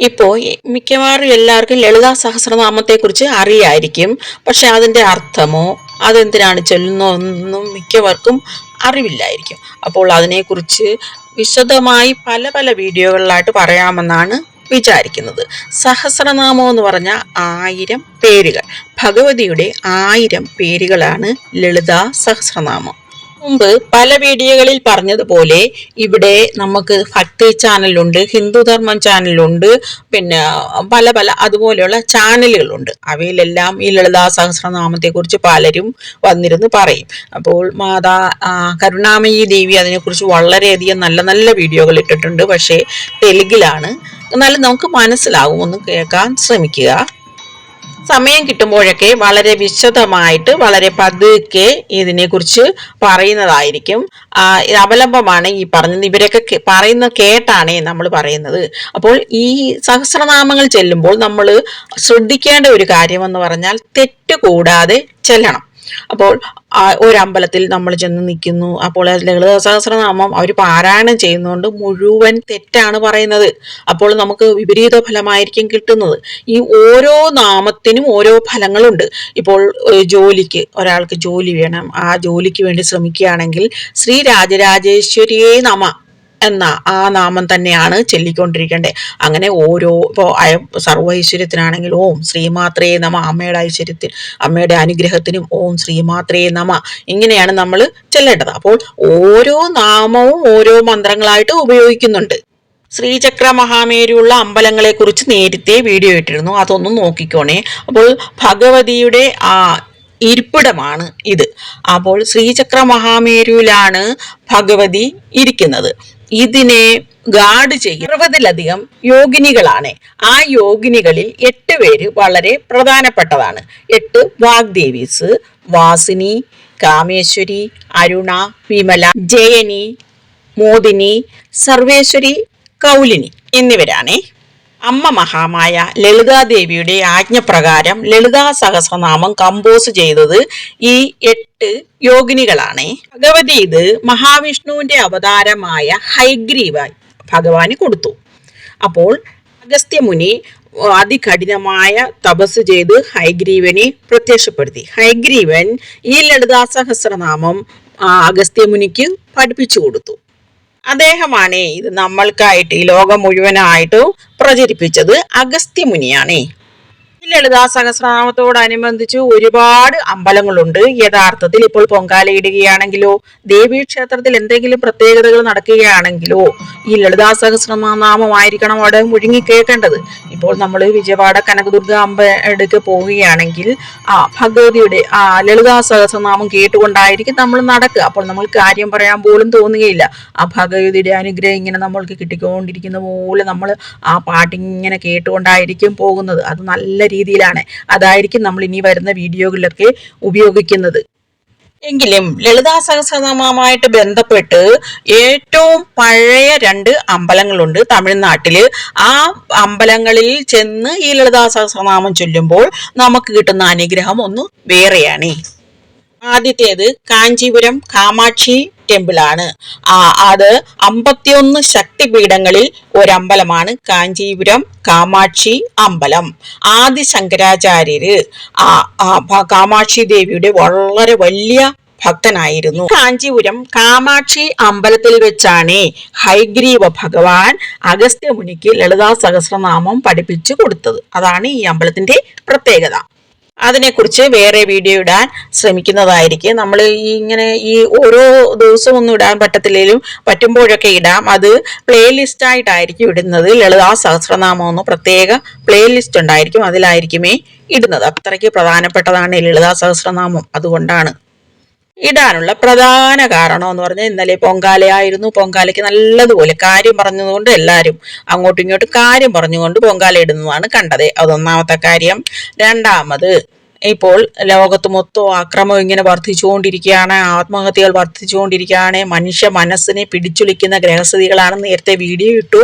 ഇപ്പോൾ മിക്കവാറും എല്ലാവർക്കും ലളിതാ സഹസ്രനാമത്തെക്കുറിച്ച് അറിയായിരിക്കും. പക്ഷെ അതിന്റെ അർത്ഥമോ അതെന്തിനാണ് ചൊല്ലുന്നതെന്നും മിക്കവർക്കും അറിവില്ലായിരിക്കും. അപ്പോൾ അതിനെക്കുറിച്ച് വിശദമായി പല പല വീഡിയോകളിലായിട്ട് പറയാമെന്നാണ് വിചാരിക്കുന്നത്. സഹസ്രനാമം എന്ന് പറഞ്ഞ ആയിരം പേരുകൾ. ഭഗവതിയുടെ ആയിരം പേരുകളാണ് ലളിതാ സഹസ്രനാമം മുമ്പ് പല വീഡിയോകളിൽ പറഞ്ഞതുപോലെ ഇവിടെ നമുക്ക് ഭക്തി ചാനലുണ്ട് ഹിന്ദുധർമ്മം ചാനലുണ്ട് പിന്നെ പല പല അതുപോലെയുള്ള ചാനലുകളുണ്ട്. അവയിലെല്ലാം ഈ ലളിതാ സഹസ്രനാമത്തെക്കുറിച്ച് പലരും വന്നിരുന്ന് പറയും. അപ്പോൾ മാതാ കരുണാമയി ദേവി അതിനെക്കുറിച്ച് വളരെയധികം നല്ല നല്ല വീഡിയോകൾ ഇട്ടിട്ടുണ്ട്. പക്ഷേ തെലുങ്കിലാണ് എന്നാലും നമുക്ക് മനസ്സിലാവും. ഒന്ന് കേൾക്കാൻ ശ്രമിക്കുക. സമയം കിട്ടുമ്പോഴൊക്കെ വളരെ വിശദമായിട്ട് വളരെ പതുക്കെ ഇതിനെക്കുറിച്ച് പറയുന്നതായിരിക്കും. അവലംബമാണ് ഈ പറഞ്ഞത്. ഇവരൊക്കെ പറയുന്ന കേട്ടാണ് നമ്മൾ പറയുന്നത്. അപ്പോൾ ഈ സഹസ്രനാമങ്ങൾ ചെല്ലുമ്പോൾ നമ്മൾ ശ്രദ്ധിക്കേണ്ട ഒരു കാര്യം എന്ന് പറഞ്ഞാൽ തെറ്റ് കൂടാതെ ചെല്ലണം. അപ്പോൾ ഒരമ്പലത്തിൽ നമ്മൾ ചെന്ന് നിൽക്കുന്നു. അപ്പോൾ ലളിത സഹസ്രനാമം അവർ പാരായണം ചെയ്യുന്നതുകൊണ്ട് മുഴുവൻ തെറ്റാണ് പറയുന്നത്. അപ്പോൾ നമുക്ക് വിപരീത ഫലമായിരിക്കും കിട്ടുന്നത്. ഈ ഓരോ നാമത്തിനും ഓരോ ഫലങ്ങളുണ്ട്. ഇപ്പോൾ ജോലിക്ക് ഒരാൾക്ക് ജോലി വേണം. ആ ജോലിക്ക് വേണ്ടി ശ്രമിക്കുകയാണെങ്കിൽ ശ്രീ രാജരാജേശ്വരിയെ നമ. എന്ന ആ നാമം തന്നെയാണ് ചൊല്ലിക്കൊണ്ടിരിക്കേണ്ടത്. അങ്ങനെ ഓരോ ഇപ്പോൾ സർവ സർവൈശ്വര്യത്തിനാണെങ്കിൽ ഓം ശ്രീമാത്രേ നമ അമ്മയുടെ ഐശ്വര്യത്തിൽ അമ്മയുടെ അനുഗ്രഹത്തിനും ഓം ശ്രീമാത്രേ നമ ഇങ്ങനെയാണ് നമ്മൾ ചെല്ലേണ്ടത്. അപ്പോൾ ഓരോ നാമവും ഓരോ മന്ത്രങ്ങളായിട്ട് ഉപയോഗിക്കുന്നുണ്ട്. ശ്രീചക്ര മഹാമേരിയുള്ള അമ്പലങ്ങളെ കുറിച്ച് നേരത്തെ വീഡിയോ ഇട്ടിരുന്നു. അതൊന്നും നോക്കിക്കോണേ. അപ്പോൾ ഭഗവതിയുടെ ആ ഇരിപ്പിടമാണ് ഇത്. അപ്പോൾ ശ്രീചക്ര മഹാമേരുവിലാണ് ഭഗവതി ഇരിക്കുന്നത്. ഇതിനെ ഗാർഡ് ചെയ്യും. അറുപതിലധികം യോഗിനികളാണ്. ആ യോഗിനികളിൽ എട്ട് പേര് വളരെ പ്രധാനപ്പെട്ടതാണ്. എട്ട് വാഗ്ദേവീസ്. വാസിനി കാമേശ്വരി അരുണ വിമല ജയനി മോദിനി സർവേശ്വരി കൗലിനി എന്നിവരാണേ. അമ്മ മഹാമായ ലളിതാദേവിയുടെ ആജ്ഞപ്രകാരം ലളിതാ സഹസ്രനാമം കമ്പോസ് ചെയ്തത് ഈ എട്ട് യോഗിനികളാണ്. ഭഗവതി ഇത് മഹാവിഷ്ണുവിന്റെ അവതാരമായ ഹൈഗ്രീവായി ഭഗവാന് കൊടുത്തു. അപ്പോൾ അഗസ്ത്യമുനി അതികഠിനമായ തപസ് ചെയ്ത് ഹൈഗ്രീവനെ പ്രത്യക്ഷപ്പെടുത്തി. ഹൈഗ്രീവൻ ഈ ലളിതാ സഹസ്രനാമം അഗസ്ത്യമുനിക്ക് പഠിപ്പിച്ചു കൊടുത്തു. അദ്ദേഹമാണ് ഇത് നമ്മൾക്കായിട്ട് ഈ ലോകം മുഴുവനായിട്ടും പ്രചരിപ്പിച്ചത് അഗസ്ത്യമുനിയാണേ. ലളിതാ സഹസ്രനാമത്തോടനുബന്ധിച്ച് ഒരുപാട് അമ്പലങ്ങളുണ്ട്. യഥാർത്ഥത്തിൽ ഇപ്പോൾ പൊങ്കാലയിടുകയാണെങ്കിലോ ദേവീ ക്ഷേത്രത്തിൽ എന്തെങ്കിലും പ്രത്യേകതകൾ നടക്കുകയാണെങ്കിലോ ഈ ലളിതാ സഹസ്രനാമമായിരിക്കണം അവിടെ മുഴുങ്ങി കേൾക്കേണ്ടത് ഇപ്പോൾ നമ്മൾ വിജയവാഡ കനകദുർഗ അമ്പലക്ക് പോവുകയാണെങ്കിൽ ആ ഭഗവതിയുടെ ആ ലളിതാ സഹസ്രനാമം കേട്ടുകൊണ്ടായിരിക്കും നമ്മൾ നടക്കുക. അപ്പോൾ നമ്മൾ കാര്യം പറയാൻ പോലും തോന്നുകയില്ല. ആ ഭഗവതിയുടെ അനുഗ്രഹം ഇങ്ങനെ നമ്മൾക്ക് കിട്ടിക്കൊണ്ടിരിക്കുന്ന പോലെ നമ്മൾ ആ പാട്ടിങ്ങനെ കേട്ടുകൊണ്ടായിരിക്കും പോകുന്നത്. അത് നല്ല രീതിയിലാണ് അതായിരിക്കും നമ്മൾ ഇനി വരുന്ന വീഡിയോകളിലൊക്കെ ഉപയോഗിക്കുന്നത്. എങ്കിലും ലളിതാ സഹസ്രനാമമായിട്ട് ബന്ധപ്പെട്ട് ഏറ്റവും പഴയ രണ്ട് അമ്പലങ്ങളുണ്ട് തമിഴ്നാട്ടിൽ. ആ അമ്പലങ്ങളിൽ ചെന്ന് ഈ ലളിതാ സഹസ്രനാമം ചൊല്ലുമ്പോൾ നമുക്ക് കിട്ടുന്ന അനുഗ്രഹം ഒന്ന് വേറെയാണ്. ആദ്യത്തേത് കാഞ്ചീപുരം കാമാക്ഷി ടെമ്പിളാണ് അത് അമ്പത്തിയൊന്ന് ശക്തിപീഠങ്ങളിൽ ഒരമ്പലമാണ്. കാഞ്ചീപുരം കാമാക്ഷി അമ്പലം. ആദി ശങ്കരാചാര്യര് കാമാക്ഷി ദേവിയുടെ വളരെ വലിയ ഭക്തനായിരുന്നു. കാഞ്ചീപുരം കാമാക്ഷി അമ്പലത്തിൽ വെച്ചാണ് ഹൈഗ്രീവ ഭഗവാൻ അഗസ്ത്യമുനിക്ക് ലളിതാ സഹസ്രനാമം പഠിപ്പിച്ചു കൊടുത്തത്. അതാണ് ഈ അമ്പലത്തിന്റെ പ്രത്യേകത. അതിനെക്കുറിച്ച് വേറെ വീഡിയോ ഇടാൻ ശ്രമിക്കുന്നതായിരിക്കും. നമ്മൾ ഇങ്ങനെ ഈ ഓരോ ദിവസവും ഒന്നും ഇടാൻ പറ്റത്തില്ലെങ്കിലും പറ്റുമ്പോഴൊക്കെ ഇടാം. അത് പ്ലേലിസ്റ്റ് ആയിട്ടായിരിക്കും ഇടുന്നത്. ലളിതാ സഹസ്രനാമം എന്ന് പ്രത്യേക പ്ലേലിസ്റ്റ് ഉണ്ടായിരിക്കും അതിലായിരിക്കുമേ ഇടുന്നത്. അത്രയ്ക്ക് പ്രധാനപ്പെട്ടതാണ് ലളിതാ സഹസ്രനാമം. അതുകൊണ്ടാണ്. ഇടാനുള്ള പ്രധാന കാരണം എന്ന് പറഞ്ഞാൽ ഇന്നലെ പൊങ്കാലയായിരുന്നു. പൊങ്കാലയ്ക്ക് നല്ലതുപോലെ കാര്യം പറഞ്ഞതുകൊണ്ട് എല്ലാവരും അങ്ങോട്ടും ഇങ്ങോട്ടും കാര്യം പറഞ്ഞുകൊണ്ട് പൊങ്കാല ഇടുന്നതാണ് കണ്ടത്. അതൊന്നാമത്തെ കാര്യം. രണ്ടാമത് ഇപ്പോൾ ലോകത്ത് മൊത്തം അക്രമം ഇങ്ങനെ വർദ്ധിച്ചുകൊണ്ടിരിക്കുകയാണ് ആത്മഹത്യകൾ വർദ്ധിച്ചുകൊണ്ടിരിക്കുകയാണ് മനുഷ്യ മനസ്സിനെ പിടിച്ചുലിക്കുന്ന ഗ്രഹസ്ഥിതികളാണ് നേരത്തെ വീഡിയോ ഇട്ടു.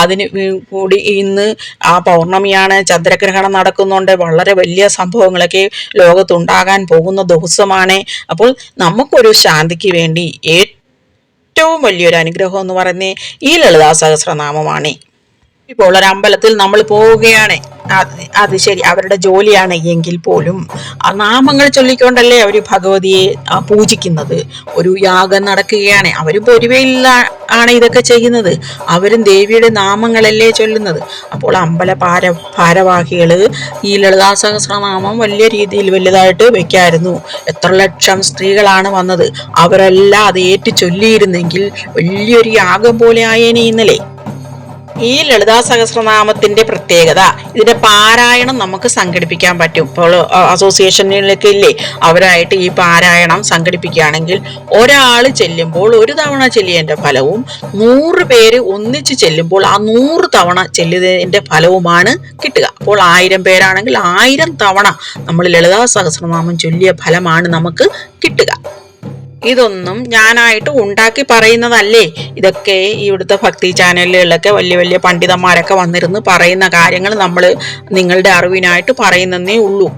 അതിന് കൂടി ഇന്ന് ആ പൗർണമിയാണ് ചന്ദ്രഗ്രഹണം നടക്കുന്നുണ്ട് വളരെ വലിയ സംഭവങ്ങളൊക്കെ ലോകത്തുണ്ടാകാൻ പോകുന്ന ദിവസമാണ്. അപ്പോൾ നമുക്കൊരു ശാന്തിക്ക് വേണ്ടി ഏറ്റവും വലിയൊരു അനുഗ്രഹം എന്ന് പറയുന്നത് ഈ ലളിതാ സഹസ്രനാമമാണ്. ഇപ്പോൾ ഒരു അമ്പലത്തിൽ നമ്മൾ പോവുകയാണ്. അത് ശരി അവരുടെ ജോലിയാണ് എങ്കിൽ പോലും. നാമങ്ങൾ ചൊല്ലിക്കൊണ്ടല്ലേ അവർ ഭഗവതിയെ പൂജിക്കുന്നത്. ഒരു യാഗം നടക്കുകയാണ്. അവരും പൊരുവയില്ല ആണ് ഇതൊക്കെ ചെയ്യുന്നത്. അവരും ദേവിയുടെ നാമങ്ങളല്ലേ ചൊല്ലുന്നത്. അപ്പോൾ അമ്പല ഭാര ഭാരവാഹികൾ ഈ ലളിതാ സഹസ്രനാമം വലിയ രീതിയിൽ വലുതായിട്ട് വെക്കായിരുന്നു. എത്ര ലക്ഷം സ്ത്രീകളാണ് വന്നത്. അവരെല്ലാം അത് ഏറ്റു ചൊല്ലിയിരുന്നെങ്കിൽ വലിയൊരു യാഗം പോലെ ആയേനെ ഇന്നലെ. ഈ ലളിതാ സഹസ്രനാമത്തിന്റെ പ്രത്യേകത. ഇതിന്റെ പാരായണം നമുക്ക് സംഘടിപ്പിക്കാൻ പറ്റും. ഇപ്പോൾ അസോസിയേഷനിലൊക്കെ ഇല്ലേ? അവരായിട്ട് ഈ പാരായണം സംഘടിപ്പിക്കുകയാണെങ്കിൽ ഒരാൾ ചെല്ലുമ്പോൾ ഒരു തവണ ചെല്ലിയതിന്റെ ഫലവും നൂറ് പേര് ഒന്നിച്ച് ചെല്ലുമ്പോൾ ആ നൂറ് തവണ ചെല്ലിയതിന്റെ ഫലവുമാണ് കിട്ടുക. അപ്പോൾ ആയിരം പേരാണെങ്കിൽ ആയിരം തവണ നമ്മൾ ലളിതാ സഹസ്രനാമം ചൊല്ലിയ ഫലമാണ് നമുക്ക് കിട്ടുക. ഇതൊന്നും ഞാനായിട്ട് ഉണ്ടാക്കി പറയുന്നതല്ലേ? ഇതൊക്കെ ഇവിടുത്തെ ഭക്തി ചാനലുകളിലൊക്കെ വലിയ വലിയ പണ്ഡിതന്മാരൊക്കെ വന്നിരുന്ന് പറയുന്ന കാര്യങ്ങൾ നമ്മൾ നിങ്ങളുടെ അറിവിനായിട്ട് പറയുന്നതേ ഉള്ളൂ.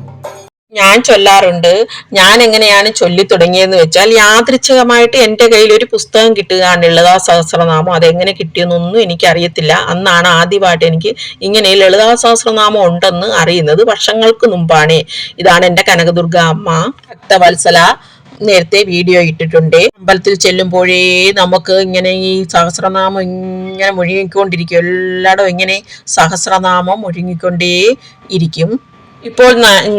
ഞാൻ ചൊല്ലാറുണ്ട്. ഞാൻ എങ്ങനെയാണ് ചൊല്ലി തുടങ്ങിയെന്ന് വെച്ചാൽ യാദൃച്ഛികമായിട്ട് എന്റെ കയ്യിൽ ഒരു പുസ്തകം കിട്ടുകയാണ് ആ സഹസ്രനാമം അതെങ്ങനെ കിട്ടിയെന്നൊന്നും എനിക്കറിയത്തില്ല. അന്നാണ് ആദ്യമായിട്ട് എനിക്ക് ഇങ്ങനെ ലളിതാ സഹസ്രനാമം ഉണ്ടെന്ന് അറിയുന്നത് വർഷങ്ങൾക്ക് മുമ്പാണ്. ഇതാണ് എന്റെ കനകദുർഗ അമ്മ ഭക്തവത്സല നേരത്തെ വീഡിയോ ഇട്ടിട്ടുണ്ട്. അമ്പലത്തിൽ ചെല്ലുമ്പോഴേ നമുക്ക് ഇങ്ങനെ ഈ സഹസ്രനാമം ഇങ്ങനെ മുഴുകിക്കൊണ്ടിരിക്കും. എല്ലായിടും ഇങ്ങനെ സഹസ്രനാമം മുഴുകിക്കൊണ്ടേ ഇരിക്കും. ഇപ്പോൾ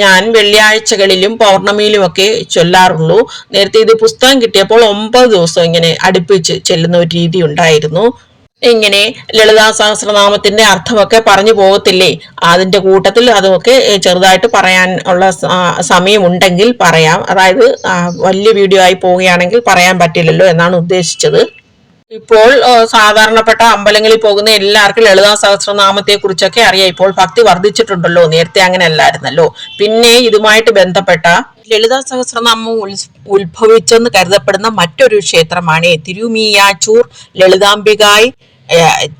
ഞാൻ വെള്ളിയാഴ്ചകളിലും പൗർണമിയിലും ഒക്കെ ചൊല്ലാറുള്ളൂ. നേരത്തെ ഇത് പുസ്തകം കിട്ടിയപ്പോൾ ഒമ്പത് ദിവസം ഇങ്ങനെ അടുപ്പിച്ച് ചെല്ലുന്ന ഒരു രീതി ഉണ്ടായിരുന്നു. ഇങ്ങനെ ലളിതാ സഹസ്രനാമത്തിന്റെ അർത്ഥമൊക്കെ പറഞ്ഞു പോകത്തില്ലേ? അതിന്റെ കൂട്ടത്തിൽ അതുമൊക്കെ ചെറുതായിട്ട് പറയാൻ ഉള്ള സമയമുണ്ടെങ്കിൽ പറയാം. അതായത് വലിയ വീഡിയോ ആയി പോവുകയാണെങ്കിൽ പറയാൻ പറ്റില്ലല്ലോ എന്നാണ് ഉദ്ദേശിച്ചത്. ഇപ്പോൾ സാധാരണപ്പെട്ട അമ്പലങ്ങളിൽ പോകുന്ന എല്ലാവർക്കും ലളിതാ സഹസ്രനാമത്തെ കുറിച്ചൊക്കെ അറിയാം. ഇപ്പോൾ ഭക്തി വർദ്ധിച്ചിട്ടുണ്ടല്ലോ. നേരത്തെ അങ്ങനെ അല്ലായിരുന്നല്ലോ പിന്നെ ഇതുമായിട്ട് ബന്ധപ്പെട്ട ലളിതാ സഹസ്രനാമം ഉത്ഭവിച്ചെന്ന് കരുതപ്പെടുന്ന മറ്റൊരു ക്ഷേത്രമാണ് തിരുമിയാച്ചൂർ ലളിതാംബികായ്.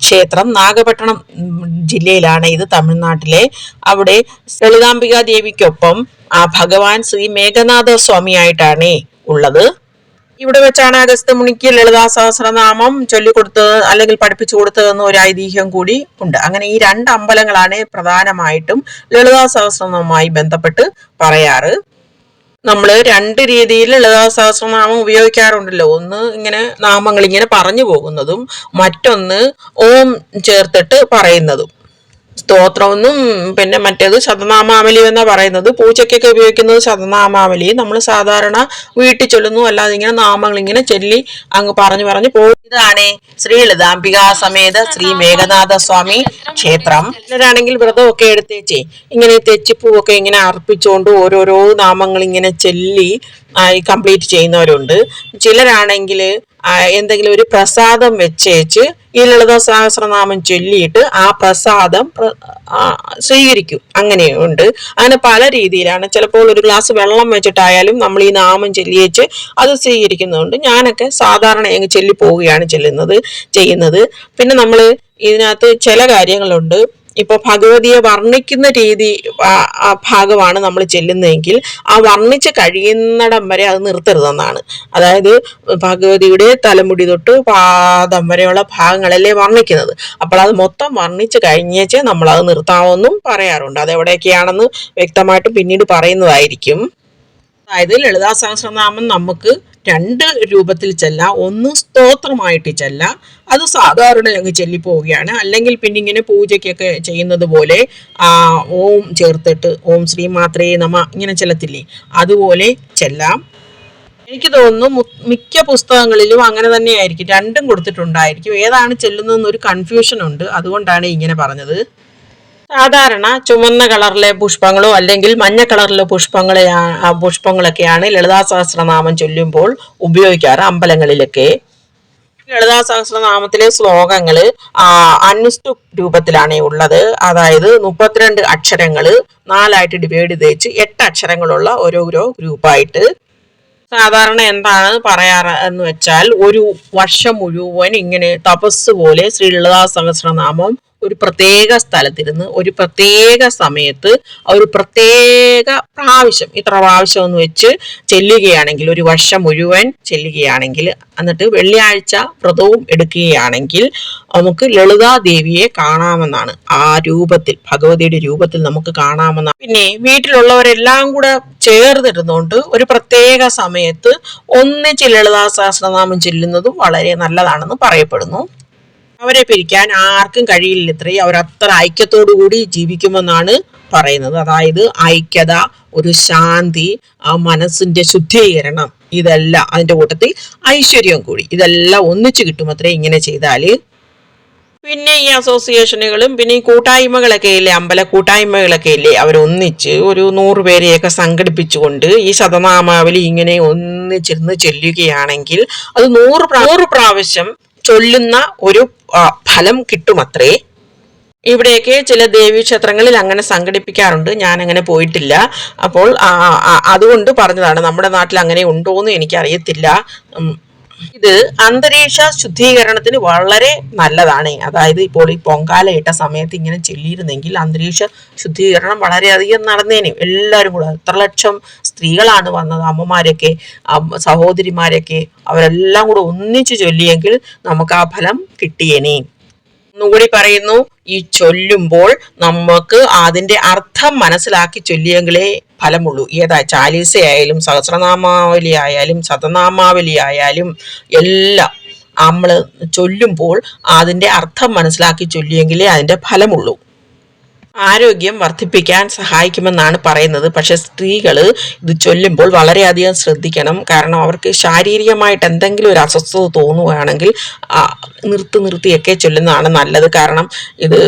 ക്ഷേത്രം നാഗപട്ടണം ജില്ലയിലാണ് ഇത് തമിഴ്നാട്ടിലെ. അവിടെ ലളിതാംബിക ദേവിക്കൊപ്പം ആ ഭഗവാൻ ശ്രീ മേഘനാഥ സ്വാമിയായിട്ടാണ് ഉള്ളത്. ഇവിടെ വെച്ചാണ് അഗസ്ത്യ മുനിക്ക് ലളിതാ സഹസ്രനാമം ചൊല്ലിക്കൊടുത്തത് അല്ലെങ്കിൽ പഠിപ്പിച്ചു കൊടുത്തതെന്ന് ഒരു ഐതിഹ്യം കൂടി ഉണ്ട്. അങ്ങനെ ഈ രണ്ട് അമ്പലങ്ങളാണ് പ്രധാനമായിട്ടും ലളിതാ സഹസ്രനാമവുമായി ബന്ധപ്പെട്ട് പറയാറ്. നമ്മൾ രണ്ട് രീതിയിൽ ലളിതാ സഹസ്രനാമം ഉപയോഗിക്കാറുണ്ടല്ലോ. ഒന്ന് ഇങ്ങനെ നാമങ്ങൾ ഇങ്ങനെ പറഞ്ഞു പോകുന്നതും മറ്റൊന്ന് ഓം ചേർത്തിട്ട് പറയുന്നതും. സ്തോത്രമെന്നും പിന്നെ മറ്റേത് ശതനാമാമലി എന്നാ പറയുന്നത്. പൂജയ്ക്കൊക്കെ ഉപയോഗിക്കുന്നത് ശതനാമാമലി നമ്മൾ സാധാരണ വീട്ടിൽ ചൊല്ലുന്നു. അല്ലാതെ ഇങ്ങനെ നാമങ്ങൾ ഇങ്ങനെ ചൊല്ലി അങ്ങ് പറഞ്ഞു പറഞ്ഞു പോകും. ശ്രീ ലതാംബികാ സമേത ശ്രീ മേഘനാഥ സ്വാമി ക്ഷേത്രം. ചിലരാണെങ്കിൽ വ്രതമൊക്കെ എടുത്തേച്ചേ. ഇങ്ങനെ തെച്ചിപ്പൂവൊക്കെ ഇങ്ങനെ അർപ്പിച്ചുകൊണ്ട് ഓരോരോ നാമങ്ങൾ ഇങ്ങനെ ചൊല്ലി കംപ്ലീറ്റ് ചെയ്യുന്നവരുണ്ട്. ചിലരാണെങ്കിൽ എന്തെങ്കിലും ഒരു പ്രസാദം വെച്ചേച്ച് ഈ ലളിത സഹസ്രനാമം ചൊല്ലിയിട്ട് ആ പ്രസാദം സ്വീകരിക്കും. അങ്ങനെയുണ്ട് അങ്ങനെ പല രീതിയിലാണ്. ചിലപ്പോൾ ഒരു ഗ്ലാസ് വെള്ളം വെച്ചിട്ടായാലും നമ്മൾ ഈ നാമം ചൊല്ലിയേച്ച് അത് സ്വീകരിക്കുന്നുണ്ട് ഞാനൊക്കെ സാധാരണ അങ്ങ് ചൊല്ലി പോവുകയാണ് ചെല്ലുന്നത് ചെയ്യുന്നത്. പിന്നെ നമ്മൾ ഇതിനകത്ത് ചില കാര്യങ്ങളുണ്ട്. ഇപ്പൊ ഭഗവതിയെ വർണിക്കുന്ന രീതി ഭാഗമാണ് നമ്മൾ ചെല്ലുന്നതെങ്കിൽ ആ വർണിച്ച് കഴിയുന്നിടം വരെ അത് നിർത്തരുതെന്നാണ്. അതായത് ഭഗവതിയുടെ തലമുടി തൊട്ട് പാദം വരെയുള്ള ഭാഗങ്ങളല്ലേ വർണിക്കുന്നത്. അപ്പോൾ അത് മൊത്തം വർണിച്ച് കഴിഞ്ഞേച്ചേ നമ്മൾ അത് നിർത്താമെന്നും പറയാറുണ്ട്. അത് എവിടെയൊക്കെയാണെന്ന് വ്യക്തമായിട്ട് പിന്നീട് പറയുന്നതായിരിക്കും. അതായത് ലളിതാ സഹസ്രനാമം നമുക്ക് രണ്ട് രൂപത്തിൽ ചെല്ലാം ഒന്ന് സ്തോത്രമായിട്ട് ചെല്ലാം. അത് സാധാരണ അങ്ങ് ചെല്ലിപ്പോവുകയാണ്. അല്ലെങ്കിൽ പിന്നെ ഇങ്ങനെ പൂജയ്ക്കൊക്കെ ചെയ്യുന്നത് പോലെ ഓം ചേർത്തിട്ട് ഓം ശ്രീ മാത്രേ നമ ഇങ്ങനെ ചെല്ലത്തില്ലേ? അതുപോലെ ചെല്ലാം. എനിക്ക് തോന്നുന്നു മിക്ക പുസ്തകങ്ങളിലും അങ്ങനെ തന്നെയായിരിക്കും. രണ്ടും കൊടുത്തിട്ടുണ്ടായിരിക്കും. ഏതാണ് ചെല്ലുന്നതെന്നൊരു കൺഫ്യൂഷൻ ഉണ്ട്. അതുകൊണ്ടാണ് ഇങ്ങനെ പറഞ്ഞത്. സാധാരണ ചുവന്ന കളറിലെ പുഷ്പങ്ങളോ അല്ലെങ്കിൽ മഞ്ഞ കളറിലെ പുഷ്പങ്ങളെ പുഷ്പങ്ങളൊക്കെയാണ് ലളിതാ സഹസ്രനാമം ചൊല്ലുമ്പോൾ ഉപയോഗിക്കാറ് അമ്പലങ്ങളിലൊക്കെ. ലളിതാ സഹസ്രനാമത്തിലെ ശ്ലോകങ്ങൾ അനുസ്തു രൂപത്തിലാണ് ഉള്ളത്. അതായത് മുപ്പത്തിരണ്ട് അക്ഷരങ്ങൾ നാലായിട്ട് ഡിവൈഡ് ചെയ്ത് എട്ട് അക്ഷരങ്ങളുള്ള ഓരോരോ ഗ്രൂപ്പായിട്ട്. സാധാരണ എന്താണ് പറയാറ് എന്ന് വെച്ചാൽ ഒരു വർഷം മുഴുവൻ ഇങ്ങനെ തപസ് പോലെ ശ്രീ ലളിതാ സഹസ്രനാമം ഒരു പ്രത്യേക സ്ഥലത്തിരുന്ന് ഒരു പ്രത്യേക സമയത്ത് ഒരു പ്രത്യേക പ്രാവശ്യം ഇത്ര പ്രാവശ്യം എന്ന് വെച്ച് ചെല്ലുകയാണെങ്കിൽ ഒരു വർഷം മുഴുവൻ ചെല്ലുകയാണെങ്കിൽ എന്നിട്ട് വെള്ളിയാഴ്ച വ്രതവും എടുക്കുകയാണെങ്കിൽ നമുക്ക് ലളിതാദേവിയെ കാണാമെന്നാണ് ആ രൂപത്തിൽ ഭഗവതിയുടെ രൂപത്തിൽ നമുക്ക് കാണാമെന്നാണ്. പിന്നെ വീട്ടിലുള്ളവരെല്ലാം കൂടെ ചേർന്നിരുന്നുകൊണ്ട് ഒരു പ്രത്യേക സമയത്ത് ഒന്നിച്ച് ലളിതാ സഹസ്രനാമം ചെല്ലുന്നതും വളരെ നല്ലതാണെന്ന് പറയപ്പെടുന്നു. അവരെ പിരിക്കാൻ ആർക്കും കഴിയില്ല. ഇത്രയും അവർ അത്ര ഐക്യത്തോടു കൂടി ജീവിക്കുമെന്നാണ് പറയുന്നത്. അതായത് ഐക്യത ഒരു ശാന്തി ആ മനസ്സിന്റെ ശുദ്ധീകരണം ഇതെല്ലാം അതിന്റെ കൂട്ടത്തിൽ ഐശ്വര്യം കൂടി. ഇതെല്ലാം ഒന്നിച്ചു കിട്ടും അത്രേ ഇങ്ങനെ ചെയ്താൽ. പിന്നെ ഈ അസോസിയേഷനുകളും പിന്നെ ഈ കൂട്ടായ്മകളൊക്കെ ഇല്ലേ അമ്പല കൂട്ടായ്മകളൊക്കെ ഇല്ലേ അവരൊന്നിച്ച് ഒരു നൂറ് പേരെയൊക്കെ സംഘടിപ്പിച്ചുകൊണ്ട് ഈ ശതനാമാവലി ഇങ്ങനെ ഒന്നിച്ചിരുന്ന് ചെല്ലുകയാണെങ്കിൽ അത് നൂറ് നൂറ് പ്രാവശ്യം ചൊല്ലുന്ന ഒരു ഫലം കിട്ടുമത്രേ. ഇവിടെയൊക്കെ ചില ദേവീക്ഷേത്രങ്ങളിൽ അങ്ങനെ സംഘടിപ്പിക്കാറുണ്ട്. ഞാൻ അങ്ങനെ പോയിട്ടില്ല. അപ്പോൾ അതുകൊണ്ട് പറഞ്ഞതാണ് നമ്മുടെ നാട്ടിൽ അങ്ങനെ ഉണ്ടോ എന്ന് എനിക്കറിയത്തില്ല. ഇത് അന്തരീക്ഷ ശുദ്ധീകരണത്തിന് വളരെ നല്ലതാണ്. അതായത് ഇപ്പോൾ ഈ പൊങ്കാല ഇട്ട സമയത്ത് ഇങ്ങനെ ചെല്ലിയിരുന്നെങ്കിൽ അന്തരീക്ഷ ശുദ്ധീകരണം വളരെയധികം നടന്നേനെ. എല്ലാവരും കൂടെ എത്ര ലക്ഷം സ്ത്രീകളാണ് വന്നത് അമ്മമാരൊക്കെ അമ്മ- സഹോദരിമാരൊക്കെ അവരെല്ലാം കൂടെ ഒന്നിച്ചു ചൊല്ലിയെങ്കിൽ നമുക്ക് ആ ഫലം കിട്ടിയേനെ. ഒന്നുകൂടി പറയുന്നു ഈ ചൊല്ലുമ്പോൾ നമുക്ക് അതിന്റെ അർത്ഥം മനസ്സിലാക്കി ചൊല്ലിയെങ്കിലേ ഫലമുള്ളൂ. ഏതാ? ചാലീസയായാലും സഹസ്രനാമാവലി ആയാലും ശതനാമാവലി ആയാലും എല്ലാം നമ്മൾ ചൊല്ലുമ്പോൾ അതിന്റെ അർത്ഥം മനസ്സിലാക്കി ചൊല്ലിയെങ്കിലേ അതിന്റെ ഫലമുള്ളൂ. ആരോഗ്യം വർദ്ധിപ്പിക്കാൻ സഹായിക്കുമെന്നാണ് പറയുന്നത്. പക്ഷെ സ്ത്രീകൾ ഇത് ചൊല്ലുമ്പോൾ വളരെയധികം ശ്രദ്ധിക്കണം. കാരണം അവർക്ക് ശാരീരികമായിട്ട് എന്തെങ്കിലും ഒരു അസ്വസ്ഥത തോന്നുകയാണെങ്കിൽ നിർത്തു നിർത്തി നിർത്തിയൊക്കെ ചൊല്ലുന്നതാണ് നല്ലത്. കാരണം ഇത്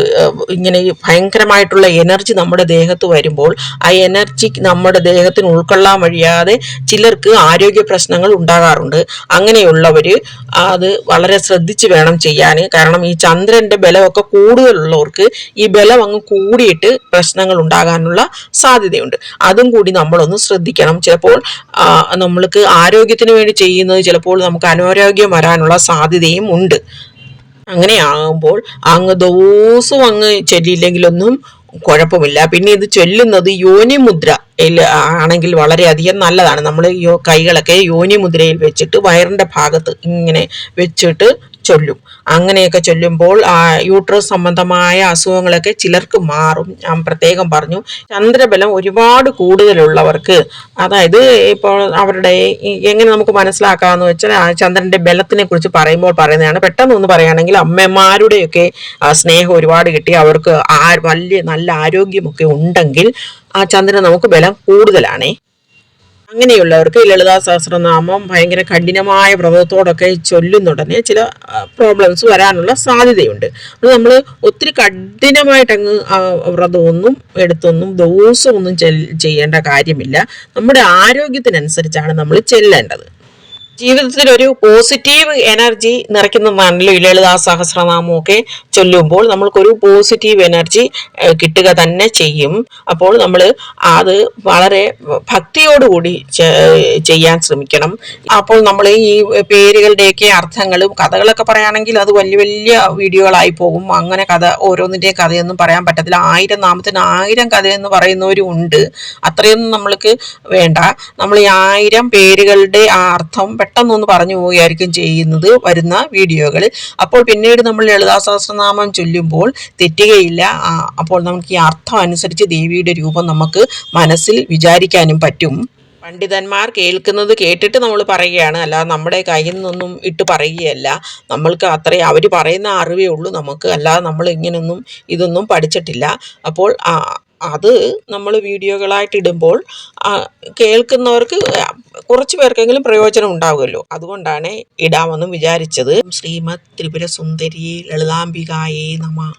ഇങ്ങനെ ഭയങ്കരമായിട്ടുള്ള എനർജി നമ്മുടെ ദേഹത്ത് വരുമ്പോൾ ആ എനർജി നമ്മുടെ ദേഹത്തിന് ഉൾക്കൊള്ളാൻ വഴിയാതെ ചിലർക്ക് ആരോഗ്യ പ്രശ്നങ്ങൾ ഉണ്ടാകാറുണ്ട്. അങ്ങനെയുള്ളവർ അത് വളരെ ശ്രദ്ധിച്ച് വേണം ചെയ്യാൻ. കാരണം ഈ ചന്ദ്രന്റെ ബലമൊക്കെ കൂടുതലുള്ളവർക്ക് ഈ ബലം അങ്ങ് കൂടിയിട്ട് പ്രശ്നങ്ങൾ ഉണ്ടാകാനുള്ള സാധ്യതയുണ്ട്. അതും കൂടി നമ്മളൊന്ന് ശ്രദ്ധിക്കണം. ചിലപ്പോൾ നമ്മൾക്ക് ആരോഗ്യത്തിന് വേണ്ടി ചെയ്യുന്നത് ചിലപ്പോൾ നമുക്ക് അനാരോഗ്യം വരാനുള്ള സാധ്യതയും ഉണ്ട്. അങ്ങനെ അങ്ങനെയാകുമ്പോൾ അങ്ങ് ദിവസവും അങ്ങ് ചൊല്ലിയില്ലെങ്കിലൊന്നും കുഴപ്പമില്ല. പിന്നെ ഇത് ചൊല്ലുന്നത് യോനിമുദ്ര ആണെങ്കിൽ വളരെയധികം നല്ലതാണ്. നമ്മൾ കൈകളൊക്കെ യോനിമുദ്രയിൽ വെച്ചിട്ട് വയറിന്റെ ഭാഗത്ത് ഇങ്ങനെ വെച്ചിട്ട് ചൊല്ലും. അങ്ങനെയൊക്കെ ചൊല്ലുമ്പോൾ യൂട്രസ് സംബന്ധമായ അസുഖങ്ങളൊക്കെ ചിലർക്ക് മാറും. ഞാൻ പ്രത്യേകം പറഞ്ഞു ചന്ദ്രബലം ഒരുപാട് കൂടുതലുള്ളവർക്ക് അതായത് ഇപ്പോൾ അവരുടെ എങ്ങനെ നമുക്ക് മനസ്സിലാക്കാമെന്ന് വെച്ചാൽ ചന്ദ്രന്റെ ബലത്തിനെ കുറിച്ച് പറയുമ്പോൾ പറയുന്നതാണ്. പെട്ടെന്ന് ഒന്ന് പറയുകയാണെങ്കിൽ അമ്മമാരുടെയൊക്കെ സ്നേഹം ഒരുപാട് കിട്ടി. അവർക്ക് ആ വലിയ നല്ല ആരോഗ്യമൊക്കെ ഉണ്ടെങ്കിൽ ആ ചന്ദ്രൻ നമുക്ക് ബലം കൂടുതലാണേ. അങ്ങനെയുള്ളവർക്ക് ലളിതാ സഹസ്രനാമം ഭയങ്കര കഠിനമായ വ്രതത്തോടൊക്കെ ചൊല്ലുന്നുടനെ ചില പ്രോബ്ലംസ് വരാനുള്ള സാധ്യതയുണ്ട്. അപ്പോൾ നമ്മൾ ഒത്തിരി കഠിനമായിട്ടങ്ങ് വ്രതമൊന്നും എടുത്തൊന്നും ദിവസമൊന്നും ചെയ്യേണ്ട കാര്യമില്ല. നമ്മുടെ ആരോഗ്യത്തിനനുസരിച്ചാണ് നമ്മൾ ചെല്ലേണ്ടത്. ജീവിതത്തിൽ ഒരു പോസിറ്റീവ് എനർജി നിറയ്ക്കുന്നതാണല്ലോ ഈ ലളിതാ സഹസ്രനാമമൊക്കെ ചൊല്ലുമ്പോൾ നമ്മൾക്കൊരു പോസിറ്റീവ് എനർജി കിട്ടുക തന്നെ ചെയ്യും. അപ്പോൾ നമ്മൾ അത് വളരെ ഭക്തിയോടുകൂടി ചെയ്യാൻ ശ്രമിക്കണം. അപ്പോൾ നമ്മൾ ഈ പേരുകളുടെയൊക്കെ അർത്ഥങ്ങളും കഥകളൊക്കെ പറയുകയാണെങ്കിൽ അത് വലിയ വലിയ വീഡിയോകളായി പോകും. അങ്ങനെ കഥ ഓരോന്നിന്റെയും കഥയൊന്നും പറയാൻ പറ്റത്തില്ല. ആയിരം നാമത്തിന് ആയിരം കഥയെന്ന് പറയുന്നവരും ഉണ്ട്. അത്രയൊന്നും നമ്മൾക്ക് വേണ്ട. നമ്മൾ ഈ ആയിരം പേരുകളുടെ ആ അർത്ഥം പെട്ടെന്നൊന്ന് പറഞ്ഞു പോവുകയായിരിക്കും ചെയ്യുന്നത് വരുന്ന വീഡിയോകളിൽ. അപ്പോൾ പിന്നീട് നമ്മൾ ലളിതാ സഹസ്രനാമം ചൊല്ലുമ്പോൾ തെറ്റുകയില്ല. അപ്പോൾ നമുക്ക് ഈ അർത്ഥം അനുസരിച്ച് ദേവിയുടെ രൂപം നമുക്ക് മനസ്സിൽ വിചാരിക്കാനും പറ്റും. പണ്ഡിതന്മാർ കേൾക്കുന്നത് കേട്ടിട്ട് നമ്മൾ പറയുകയാണ്. അല്ലാതെ നമ്മുടെ കയ്യിൽ നിന്നൊന്നും ഇട്ട് പറയുകയല്ല. നമ്മൾക്ക് അത്രയും അവർ പറയുന്ന അറിവേ ഉള്ളൂ. നമുക്ക് അല്ലാതെ നമ്മൾ ഇങ്ങനെയൊന്നും ഇതൊന്നും പഠിച്ചിട്ടില്ല. അപ്പോൾ അത് നമ്മൾ വീഡിയോകളായിട്ട് ഇടുമ്പോൾ കേൾക്കുന്നവർക്ക് കുറച്ച് പേർക്കെങ്കിലും പ്രയോജനം ഉണ്ടാവുമല്ലോ. അതുകൊണ്ടാണ് ഇടാമെന്നും വിചാരിച്ചത്. ശ്രീമത് ത്രിപുര സുന്ദരി ലളിതാംബികായേ നമ.